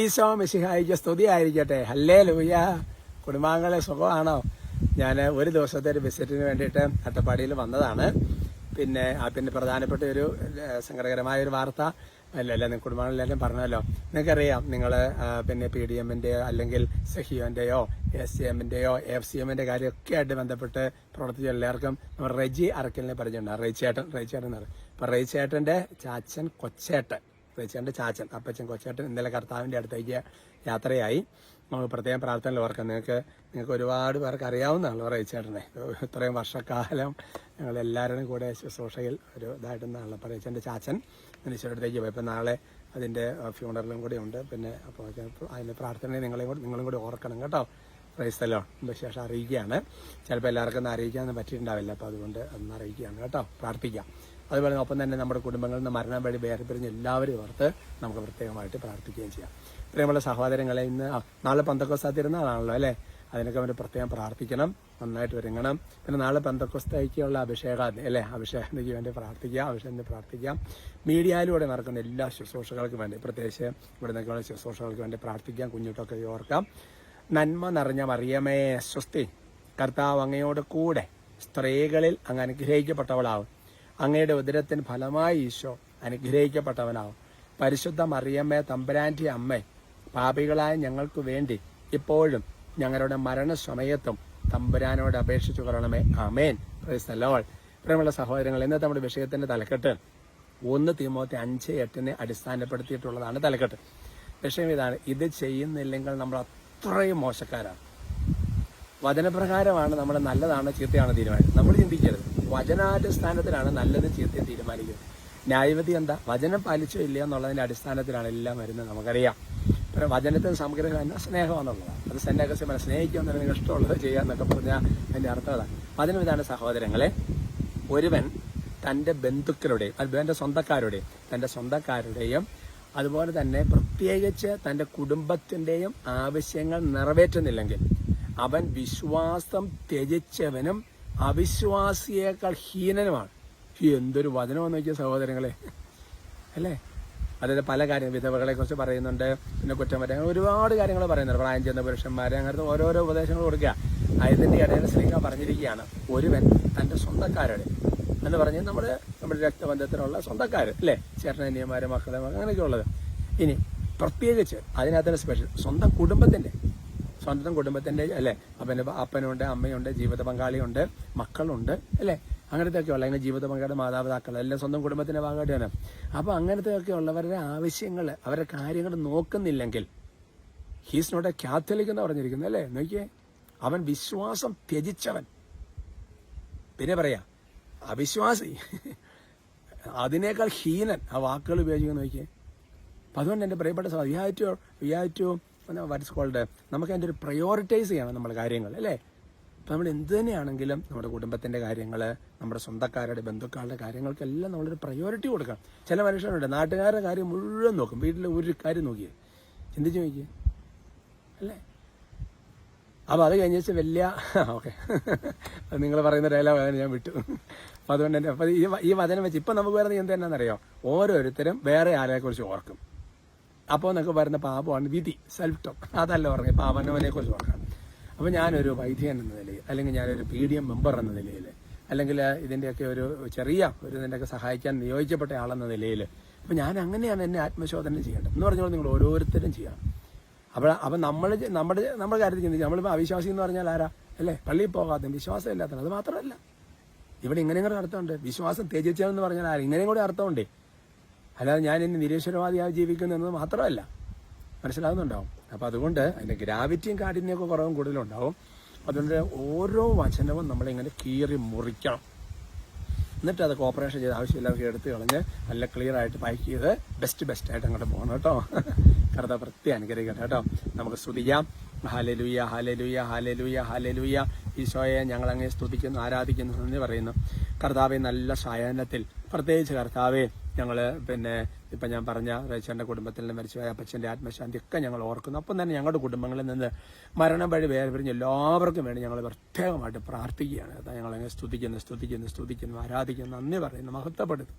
ഈശോ മിശിഹായിക്ക് സ്തുതി ആയിരിക്കട്ടെ ഹല്ലേ ലൂയ കുടുംബാംഗങ്ങളെ സുഖമാണോ? ഞാൻ ഒരു ദിവസത്തെ ഒരു വിസിറ്റിന് വേണ്ടിയിട്ട് അട്ടപ്പാടിയിൽ വന്നതാണ്. പിന്നെ ആ പിന്നെ പ്രധാനപ്പെട്ട ഒരു സങ്കടകരമായ ഒരു വാർത്ത. അല്ലല്ല നിങ്ങൾ കുടുംബാംഗങ്ങളെല്ലാം പറഞ്ഞല്ലോ. നിങ്ങൾക്കറിയാം നിങ്ങൾ പിന്നെ പി ഡി എമ്മിന്റെയോ അല്ലെങ്കിൽ സഹിയോന്റെയോ എസ് സി എമ്മിന്റെയോ എഫ് സി എമ്മിന്റെ കാര്യമൊക്കെ ആയിട്ട് ബന്ധപ്പെട്ട് പ്രവർത്തിച്ച എല്ലാവർക്കും റെജി അറക്കലിനെ പരിചയമുണ്ട്. റേച്ചേട്ടൻ റേച്ചേട്ടൻ എന്ന് പറയും. അപ്പം റേച്ചേട്ടന്റെ ചാച്ചൻ കൊച്ചേട്ടൻ. റേച്ചേട്ടന്റെ ചാച്ചൻ അപ്പച്ചൻ കൊച്ചേട്ടൻ ഇന്നലെ കർത്താവിന്റെ അടുത്തേക്ക് യാത്രയായി. നമ്മൾ പ്രത്യേകം പ്രാർത്ഥനയിൽ ഓർക്കാം. നിങ്ങൾക്ക് നിങ്ങൾക്ക് ഒരുപാട് പേർക്ക് അറിയാവുന്നതാണല്ലോ പറയച്ചേട്ടനെ ഇത്രയും വർഷക്കാലം ഞങ്ങൾ എല്ലാവരുടെയും കൂടെ ശുശ്രൂഷയിൽ ഒരു ഇതായിട്ടെന്നാണല്ലോ പറയച്ചേന്റെ ചാച്ചൻ ഈശോയുടെ അടുത്തേക്ക് പോയി. ഇപ്പം നാളെ അതിന്റെ ഫ്യൂണറലും കൂടി ഉണ്ട്. പിന്നെ അപ്പോൾ അതിന്റെ പ്രാർത്ഥനയെ നിങ്ങളെയും കൂടി നിങ്ങളും കൂടി ഓർക്കണം കേട്ടോ. ക്രൈസ്തലോ വിശേഷം അറിയിക്കുകയാണ്. ചിലപ്പോൾ എല്ലാവർക്കും അറിയിക്കാൻ പറ്റിയിട്ടുണ്ടാവില്ല. അപ്പോൾ അതുകൊണ്ട് ഒന്ന് അറിയിക്കുകയാണ് കേട്ടോ. പ്രാർത്ഥിക്കാം. അതുപോലെ ഒപ്പം തന്നെ നമ്മുടെ കുടുംബങ്ങളിൽ നിന്ന് മരണം വഴി വേറെ എല്ലാവരും ഓർത്ത് നമുക്ക് പ്രത്യേകമായിട്ട് പ്രാർത്ഥിക്കുകയും ചെയ്യാം. പ്രിയമുള്ള സഹോദരങ്ങളെ ഇന്ന് നാളെ പന്തക്കോസ്ത തിരുന്നാളാണല്ലോ അല്ലേ? അതിനൊക്കെ അവർ പ്രത്യേകം പ്രാർത്ഥിക്കണം. നന്നായിട്ട് ഒരുങ്ങണം. പിന്നെ നാളെ പന്തക്കോസ്തയ്ക്കുള്ള അഭിഷേകം അല്ലേ? അഭിഷേകത്തിന് വേണ്ടി പ്രാർത്ഥിക്കാം. അഭിഷേകത്തിന് പ്രാർത്ഥിക്കാം. മീഡിയയിലൂടെ നടക്കുന്ന എല്ലാ ശുശ്രൂഷകൾക്കും വേണ്ടി പ്രത്യേകിച്ച് ഇവിടെ നിന്നൊക്കെയുള്ള ശുശ്രൂഷകൾക്ക് വേണ്ടി പ്രാർത്ഥിക്കാം. കുഞ്ഞുട്ടൊക്കെ ഓർക്കാം. നന്മ നിറഞ്ഞ മറിയമേ സ്വസ്തി. കർത്താവ് അങ്ങയോട് കൂടെ സ്ത്രീകളിൽ അങ്ങ് അനുഗ്രഹിക്കപ്പെട്ടവളാവും. അങ്ങയുടെ ഉദരത്തിന് ഫലമായി ഈശോ അനുഗ്രഹിക്കപ്പെട്ടവനാവും. പരിശുദ്ധ മറിയമ്മേ തമ്പുരാന്റെ അമ്മേ പാപികളായ ഞങ്ങൾക്ക് വേണ്ടി ഇപ്പോഴും ഞങ്ങളുടെ മരണസമയത്തും തമ്പുരാനോട് അപേക്ഷിച്ചു കൊള്ളണമേ. ആമേൻ. പ്രൈസ്തലോൾ പ്രിയമുള്ള സഹോദരങ്ങൾ ഇന്നത്തെ നമ്മുടെ വിഷയത്തിന്റെ തലക്കെട്ട് ഒന്ന് തീമോത്തി അഞ്ച് എട്ടിനെ അടിസ്ഥാനപ്പെടുത്തിയിട്ടുള്ളതാണ് തലക്കെട്ട്. വിഷയം ഇതാണ് ഇത് ചെയ്യുന്നില്ലെങ്കിൽ നമ്മൾ അത്രയും മോശക്കാരാണ് വചനപ്രകാരമാണ് നമ്മൾ നല്ലതാണ് ചീത്തയാണ് തീരുമാനിക്കുന്നത് നമ്മൾ ചിന്തിക്കരുത്. വചനാടിസ്ഥാനത്തിലാണ് നല്ലത് ചീത്ത തീരുമാനിക്കുന്നത്. ന്യായവതി എന്താ? വചനം പാലിച്ചോ ഇല്ലയോ എന്നുള്ളതിന്റെ അടിസ്ഥാനത്തിലാണ് എല്ലാം വരുന്നത് നമുക്കറിയാം. പിന്നെ വചനത്തിന് സംഗ്രഹം എന്നാ സ്നേഹമെന്നുള്ളതാണ് അത് സന്യാസമന സ്നേഹിക്കുക നിങ്ങൾക്ക് ഇഷ്ടമുള്ളത് ചെയ്യുക എന്നൊക്കെ പറഞ്ഞാൽ അതിന്റെ അർത്ഥം അതാണ്. വചനം ഇതാണ് സഹോദരങ്ങളെ. ഒരുവൻ തന്റെ ബന്ധുക്കളുടെയും അത് എന്റെ സ്വന്തക്കാരുടെയും തന്റെ സ്വന്തക്കാരുടെയും അതുപോലെ തന്നെ പ്രത്യേകിച്ച് തന്റെ കുടുംബത്തിന്റെയും ആവശ്യങ്ങൾ നിറവേറ്റുന്നില്ലെങ്കിൽ അവൻ വിശ്വാസം ത്യജിച്ചവനും അവിശ്വാസിയേക്കാൾ ഹീനനുമാണ്. എന്തൊരു വചനമെന്ന് വെച്ചാൽ സഹോദരങ്ങളെ. അല്ലേ? അതായത് പല കാര്യം വിധവകളെ കുറിച്ച് പറയുന്നുണ്ട് പിന്നെ കുറ്റമറ്റ ഒരുപാട് കാര്യങ്ങൾ പറയുന്നുണ്ട്. പ്രായം ചെന്ന പുരുഷന്മാരെ അങ്ങനത്തെ ഓരോരോ ഉപദേശങ്ങൾ കൊടുക്കുക. അതിന്റെ ഇടയിൽ സ്ത്രീക പറഞ്ഞിരിക്കുകയാണ് ഒരുവൻ തന്റെ സ്വന്തക്കാരുടെ എന്ന് പറഞ്ഞ് നമ്മുടെ നമ്മുടെ രക്തബന്ധത്തിലുള്ള സ്വന്തക്കാർ അല്ലേ? ചേട്ടനനിയന്മാര് മക്കളെ അങ്ങനെയൊക്കെ ഉള്ളത് ഇനി പ്രത്യേകിച്ച് അതിനകത്തിന് സ്പെഷ്യൽ സ്വന്തം കുടുംബത്തിന്റെ സ്വന്തം കുടുംബത്തിന്റെ അല്ലെ? അപ്പന്റെ അപ്പനുണ്ട് അമ്മയുണ്ട് ജീവിത പങ്കാളിയുണ്ട് മക്കളുണ്ട് അല്ലേ? അങ്ങനത്തെ ഒക്കെ ഉള്ള അങ്ങനെ ജീവിത പങ്കാളിയുടെ മാതാപിതാക്കൾ എല്ലാം സ്വന്തം കുടുംബത്തിന്റെ ഭാഗമായിട്ടാണ്. അപ്പോൾ അങ്ങനത്തെ ഒക്കെ ഉള്ളവരുടെ ആവശ്യങ്ങൾ അവരുടെ കാര്യങ്ങൾ നോക്കുന്നില്ലെങ്കിൽ ഹീസ് നോട്ട് എ കാത്തലിക് എന്ന് പറഞ്ഞിരിക്കുന്നത് അല്ലേ? നോക്കിയേ അവൻ വിശ്വാസം ത്യജിച്ചവൻ. പിന്നെ പറയാ അവിശ്വാസി. അതിനേക്കാൾ ഹീനൻ ആ വാക്കുകൾ ഉപയോഗിക്കുന്ന നോക്കിയേ. അപ്പം അതുകൊണ്ട് എന്റെ പ്രിയപ്പെട്ട we have to we have to what's called നമുക്ക് അതിന്റെ ഒരു പ്രയോറിറ്റൈസ് ചെയ്യണം നമ്മുടെ കാര്യങ്ങൾ അല്ലേ? അപ്പം നമ്മൾ എന്ത് തന്നെയാണെങ്കിലും നമ്മുടെ കുടുംബത്തിന്റെ കാര്യങ്ങൾ നമ്മുടെ സ്വന്തക്കാരുടെ ബന്ധുക്കളുടെ കാര്യങ്ങൾക്കെല്ലാം നമ്മളൊരു പ്രയോറിറ്റി കൊടുക്കണം. ചില മനുഷ്യരുണ്ട് നാട്ടുകാരുടെ കാര്യം മുഴുവൻ നോക്കും. വീട്ടിലെ ഒരു കാര്യം നോക്കിയേ. ചിന്തിച്ചു നോക്കിയേ. അല്ലേ? അപ്പോൾ അത് കഴിഞ്ഞ വെച്ചാൽ വലിയ ഓക്കെ. നിങ്ങൾ പറയുന്ന ഡയലോഗ് ഞാൻ വിട്ടു. അപ്പോൾ അതുകൊണ്ട് തന്നെ അപ്പോൾ ഈ ഈ വചനം വെച്ച് ഇപ്പം നമുക്ക് വരുന്നത് എന്ത് തന്നെയാണെന്നറിയോ? ഓരോരുത്തരും വേറെ ആരെക്കുറിച്ച് ഓർക്കും. അപ്പോൾ നമുക്ക് വരുന്ന പാപമാണ് വിധി സെൽഫ് ടോക്ക് അതല്ല ഓർക്കുക പാപനവനെ കുറിച്ച് ഓർക്കാം അപ്പോൾ ഞാനൊരു വൈദ്യൻ എന്ന നിലയിൽ അല്ലെങ്കിൽ ഞാനൊരു പി ഡി എം മെമ്പർ എന്ന നിലയിൽ അല്ലെങ്കിൽ ഇതിന്റെയൊക്കെ ഒരു ചെറിയ ഒരു ഇതിന്റെയൊക്കെ സഹായിക്കാൻ നിയോഗിക്കപ്പെട്ട ആളെന്ന നിലയിൽ അപ്പോൾ ഞാൻ അങ്ങനെയാണ് എന്നെ ആത്മശോധന ചെയ്യേണ്ടത്. എന്ന് പറഞ്ഞാൽ നിങ്ങൾ ഓരോരുത്തരും ചെയ്യണം. അപ്പോൾ അപ്പം നമ്മൾ നമ്മുടെ നമ്മുടെ കാര്യത്തിൽ ചിന്തിച്ചു നമ്മളിപ്പോൾ അവിശ്വാസി എന്ന് പറഞ്ഞാൽ ആരാ? അല്ലേ? പള്ളിയിൽ പോകാത്ത വിശ്വാസം ഇല്ലാത്ത അത് മാത്രമല്ല. ഇവിടെ ഇങ്ങനെയും കൂടെ അർത്ഥമുണ്ട് വിശ്വാസം ത്യജിച്ചതെന്ന് പറഞ്ഞാൽ ആര്? ഇങ്ങനെയും കൂടെ അർത്ഥമുണ്ട്. അല്ലാതെ ഞാൻ ഇനി നിരീശ്വരവാദിയായി ജീവിക്കുന്നു എന്നത് മാത്രമല്ല. മനസ്സിലാകുന്നുണ്ടാവും. അപ്പം അതുകൊണ്ട് അതിന്റെ ഗ്രാവിറ്റിയും കാഠിന്യമൊക്കെ കുറവും കൂടുതലുണ്ടാവും. അതുകൊണ്ട് ഓരോ വചനവും നമ്മളിങ്ങനെ കീറി മുറിക്കണം. എന്നിട്ട് അത് കോപ്പറേഷൻ ചെയ്ത് ആവശ്യമില്ലാതെ എടുത്ത് കളഞ്ഞ് നല്ല ക്ലിയർ ആയിട്ട് പാക്ക് ചെയ്ത് ബെസ്റ്റ് ബെസ്റ്റ് ആയിട്ട് അങ്ങോട്ട് പോകണം കേട്ടോ. കർത്താവ് വൃത്തി അനുഗ്രഹിക്കട്ടെ കേട്ടോ. നമുക്ക് സ്തുതിക്കാം. ഹാലലുയ ഹാലലുയ ഹാലലുയ ഹാലലുയ ഈശോയെ ഞങ്ങൾ അങ്ങനെ സ്തുതിക്കുന്നു ആരാധിക്കുന്നു എന്ന് പറയുന്നു. കർത്താവെ നല്ല ശയനത്തിൽ. പ്രത്യേകിച്ച് കർത്താവെ ഞങ്ങൾ പിന്നെ ഇപ്പം ഞാൻ പറഞ്ഞ റേച്ചന്റെ കുടുംബത്തിൽ നിന്ന് മരിച്ചുപോയ അപ്പച്ചന്റെ ആത്മശാന്തി ഒക്കെ ഞങ്ങൾ ഓർക്കുന്നു. അപ്പം തന്നെ ഞങ്ങളുടെ കുടുംബങ്ങളിൽ നിന്ന് മരണം വഴി വേറെ പിരിഞ്ഞ് എല്ലാവർക്കും വേണ്ടി ഞങ്ങൾ പ്രത്യേകമായിട്ട് പ്രാർത്ഥിക്കുകയാണ്. ഞങ്ങളങ്ങനെ സ്തുതിക്കുന്നു സ്തുതിക്കുന്നു സ്തുതിക്കുന്നു ആരാധിക്കുന്നു നന്ദി പറയുന്നു മഹത്വപ്പെടുന്നു.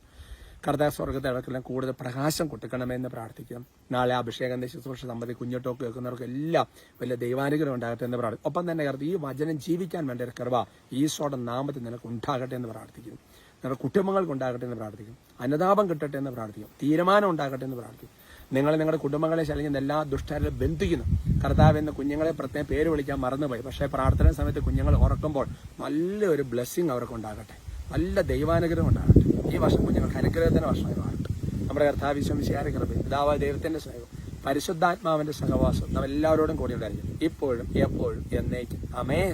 കർത്താവ് സ്വർഗത്തെ അവർക്കെല്ലാം കൂടുതൽ പ്രകാശം കൊടുക്കണമെന്ന് പ്രാർത്ഥിക്കാം. നാളെ അഭിഷേകം ശുശ്രൂഷ സംബന്ധി കുഞ്ഞിട്ടോക്ക് കേൾക്കുന്നവർക്കെല്ലാം വലിയ ദൈവാനുഗ്രഹം ഉണ്ടാകട്ടെ എന്ന് പ്രാർത്ഥിക്കും. ഒപ്പം തന്നെ കർത്താവ് ഈ വചനം ജീവിക്കാൻ വേണ്ട ഒരു കൃപ ഈശോയുടെ നാമത്തിൽ നിനക്ക് ഉണ്ടാകട്ടെ എന്ന് പ്രാർത്ഥിക്കുന്നു നിങ്ങളുടെ കുടുംബങ്ങൾക്ക് ഉണ്ടാകട്ടെ എന്ന് പ്രാർത്ഥിക്കും. അനുതാപം കിട്ടട്ടെ എന്ന് പ്രാർത്ഥിക്കും. തീരുമാനം ഉണ്ടാകട്ടെ എന്ന് പ്രാർത്ഥിക്കും. നിങ്ങൾ നിങ്ങളുടെ കുടുംബങ്ങളെ ശലിക്കുന്ന എല്ലാ ദുഷ്ടരും ബന്ധിക്കുന്നു. കർത്താവ് എന്ന കുഞ്ഞുങ്ങളെ പ്രത്യേകം പേര് വിളിക്കാൻ മറന്നുപോയി. പക്ഷേ പ്രാർത്ഥന സമയത്ത് കുഞ്ഞുങ്ങൾ ഉറക്കുമ്പോൾ നല്ലൊരു ബ്ലെസ്സിങ് അവർക്ക് ഉണ്ടാകട്ടെ. നല്ല ദൈവാനുഗ്രഹം ഉണ്ടാകട്ടെ. ഈ വർഷം കുഞ്ഞുങ്ങൾക്ക് അനുഗ്രഹത്തിന്റെ വർഷമായി മാറട്ടെ നമ്മുടെ കർത്താവ് വിശ്വമിശിയാരെ കൃപ പിതാവായ ദൈവത്തിന്റെ സ്നേഹം പരിശുദ്ധാത്മാവിന്റെ സഹവാസം നാം എല്ലാവരോടും കൂടി ഉണ്ടായിരിക്കും ഇപ്പോഴും എപ്പോഴും എന്നേക്കും. അമേൻ